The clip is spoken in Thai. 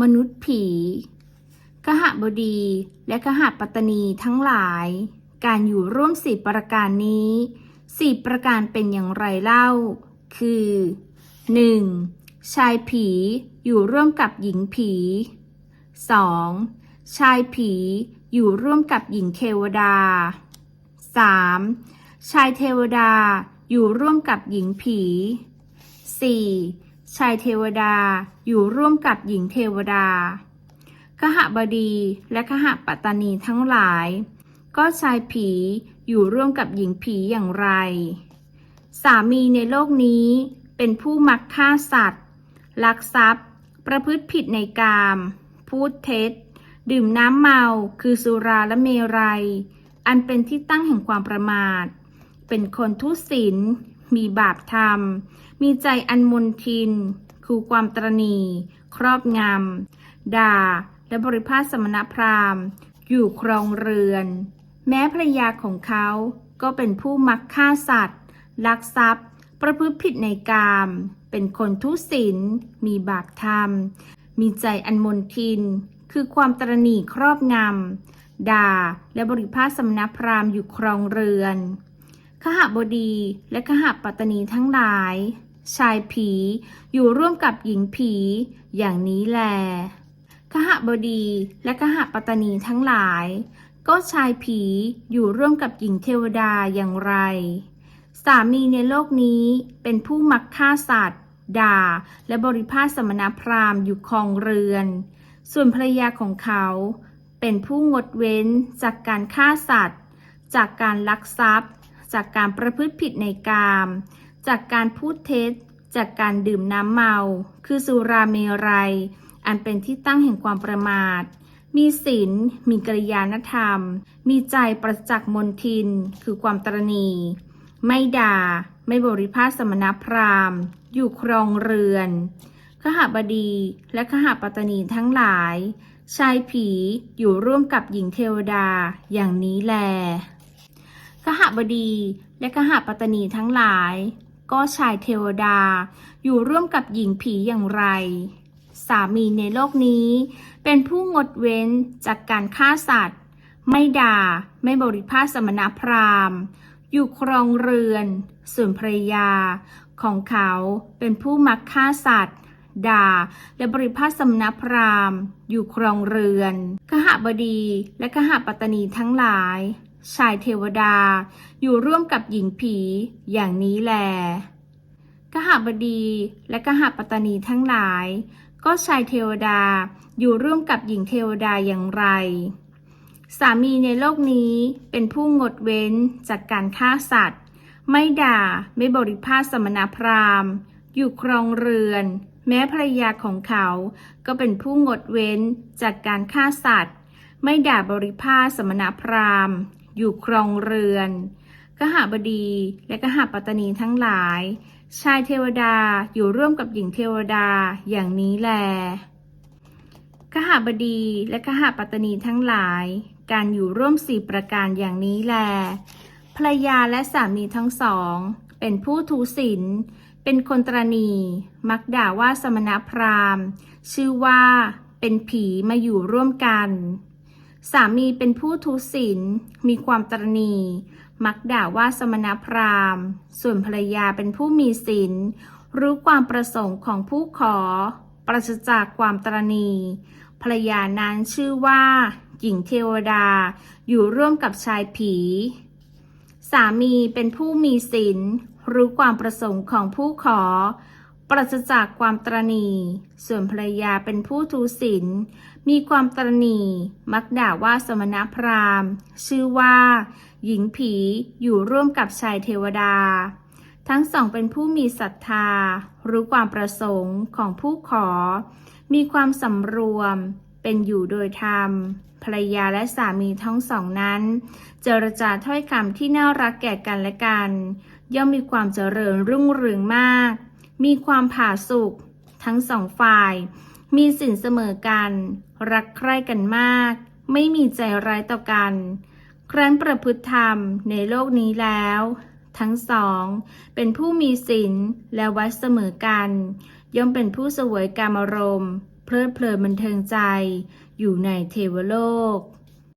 มนุษย์ผี กหบดีและกหปัตตนีทั้งหลาย การอยู่ร่วมสี่ประการนี้สี่ประการเป็นอย่างไรเล่า คือ 1. ชายผีอยู่ร่วมกับหญิงผี 2. ชายผีอยู่ร่วมกับหญิงเทวดา 3. ชายเทวดาอยู่ร่วมกับหญิงผี 4. ชายเทวดาอยู่ร่วมกับหญิงเทวดาขหบดีและขหปัตตานีทั้งหลาย ก็ชายผีอยู่ร่วมกับหญิงผีอย่างไร สามีในโลกนี้เป็นผู้มักฆ่าสัตว์ ลักทรัพย์ ประพฤติผิดในกาม พูดเท็จ ดื่มน้ำเมาคือสุราและเมรัย อันเป็นที่ตั้งแห่งความประมาท เป็นคนทุศีล มีบาปธรรม มีใจอันมนทิน คือความตรณี ครอบงำ ด่า และบริพาทสมณพราหมณ์ อยู่ครองเรือน แม้ภรรยาของเขาก็เป็นผู้มักฆ่าสัตว์ ลักทรัพย์ ประพฤติผิดในกาม เป็นคนทุศีล มีบาปธรรม มีใจอันมนทิน คือความตรณีครอบงำด่าและบริพาทสมณพราหมณ์อยู่ครองเรือน ขหบดีและขหปัตตนีทั้งหลาย ชายผีอยู่ร่วมกับหญิงผี อย่างนี้แลขหบดีและขหปัตตนีทั้งหลาย ก็ชายผีอยู่ร่วมกับหญิงเทวดาอย่างไร สามีในโลกนี้เป็นผู้มักฆ่าสัตว์ ด่า และบริพาทสมณพราหมณ์อยู่ครองเรือน ส่วนภรรยาของเขาเป็นผู้งดเว้นจากการฆ่าสัตว์ จากการลักทรัพย์ จากการประพฤติผิดในกาม จากการพูดเท็จ จากการดื่มน้ำเมา คือสุราเมรัย อันเป็นที่ตั้งแห่งความประมาท มีศีล มีกริยานธรรม มีใจประจักษ์มนทิน คือความตรณี ไม่ด่า ไม่บริพาทสมณพราหมณ์ อยู่ครองเรือน ขหบดีและขหปัตตนีทั้งหลายชายผีอยู่ร่วมกับหญิงเทวดาอย่างนี้แล ขหบดีและขหปัตตนีทั้งหลาย ก็ชายเทวดา อยู่ร่วมกับหญิงผีอย่างไร สามีในโลกนี้ เป็นผู้งดเว้นจากการฆ่าสัตว์ ไม่ด่าไม่บริพาสมณพราหมณ์ อยู่ครองเรือน ส่วนภรรยา ของเขาเป็นผู้มักฆ่าสัตว์ด่าและบริพาสมณพราหมณ์ อยู่ครองเรือนขหบดีและขหปัตตนีทั้งหลาย ชายเทวดา อยู่ร่วมกับหญิงผีอย่างนี้แลกหบดีและกหปัตตนีทั้งหลาย ก็ชายเทวดาอยู่ร่วมกับหญิงเทวดาอย่างไร สามีในโลกนี้เป็นผู้งดเว้นจากการฆ่าสัตว์ ไม่ด่าไม่บริพาทสมณพราหมณ์ อยู่ครองเรือน แม้ภรรยาของเขา ก็เป็นผู้งดเว้นจากการฆ่าสัตว์ ไม่ด่าบริพาทสมณพราหมณ์ อยู่ครองเรือนกหบดีและกหปัตตนีทั้งหลาย ชายเทวดาอยู่ร่วมกับหญิงเทวดาอย่างนี้แลกหบดีและกหปัตตนีทั้งหลาย การอยู่ร่วมสี่ประการอย่างนี้แลภรรยาและสามีทั้งสอง เป็นผู้ทุศีลเป็นคนตรณี มักด่าว่าสมณพราหมณ์ ชื่อว่าเป็นผีมาอยู่ร่วมกัน สามีเป็นผู้ทุศีลมีความตรณี มักด่าว่าสมณพราหมณ์ ส่วนภรรยาเป็นผู้มีศีลรู้ความประสงค์ของผู้ขอ ปราศจากความตรณี ภรรยานั้นชื่อว่า หญิงเทวดาอยู่ร่วมกับชายผี สามีเป็นผู้มีศีลรู้ความประสงค์ของผู้ขอ ปราศจากความตรณีส่วนภรรยาเป็นผู้ทุศีลมีความตรณีมักด่าว่าสมณพราหมณ์ ชื่อว่า หญิงผีอยู่ร่วมกับชายเทวดา ทั้งสองเป็นผู้มีศรัทธา รู้ความประสงค์ของผู้ขอ มีความสำรวม เป็นอยู่โดยธรรม ภรรยาและสามีทั้งสองนั้น เจรจาถ้อยคำที่น่ารักแก่กันและกัน ย่อมมีความเจริญรุ่งเรืองมาก มีความผาสุกทั้งสองฝ่าย มีสินเสมอกัน รักใคร่กันมาก ไม่มีใจร้ายต่อกัน ครั้นประพฤติธรรมในโลกนี้แล้ว ทั้งสอง เป็นผู้มีศีลและวัดเสมอกัน ย่อมเป็นผู้สวยกามรมเพลิดเพลินบันเทิงใจ อยู่ในเทวโลก